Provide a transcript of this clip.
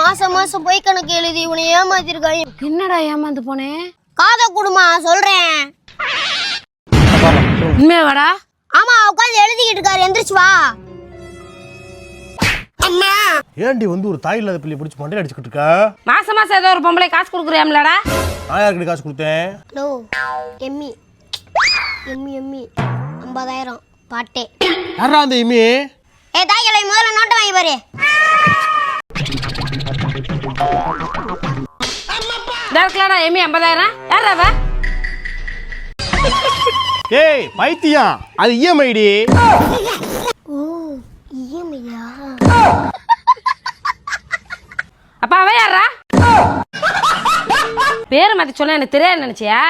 மாசம் மாசம் பொய் கணக்கு எழுதி இவனை ஏமாத்திருக்காங்க என்னடா ஏமாந்து போனேன் காதை குடுமா சொல்றேன். உண்மையாவாடா ஆமா உட்காந்து எழுதிக்கிட்டு இருக்காரு. எந்திரிச்சு வா. ஏண்டி வந்து ஒரு தாய் இல்லாத பிள்ளை பிடிச்சி மண்டையில் அடிச்சுக்கிட்டு இருக்கா? மாசம் மாசம் ஏதோ ஒரு பொம்பளை காசு கொடுக்குறியாம்லடா? நான் யாருக்கிட்ட காசு கொடுத்தேன்? ஹலோ எம்மி. எம்மி எம்மி. ஐம்பதாயிரம். பாட்டே. யாரா அந்த இமி ஏ தாய்களை முதல்ல நோட்டை வாங்கி பாரு இதா இருக்கலாடா எம்மி ஐம்பதாயிரம்? யாரா அவ? ஏய் பைத்தியம். அது E இஎம்ஐடி ஓ இஎம்ஐயா அப்ப அவ யாரா பேரை மாத்தி சொன்னா எனக்கு தெரியாது நினைச்சியா?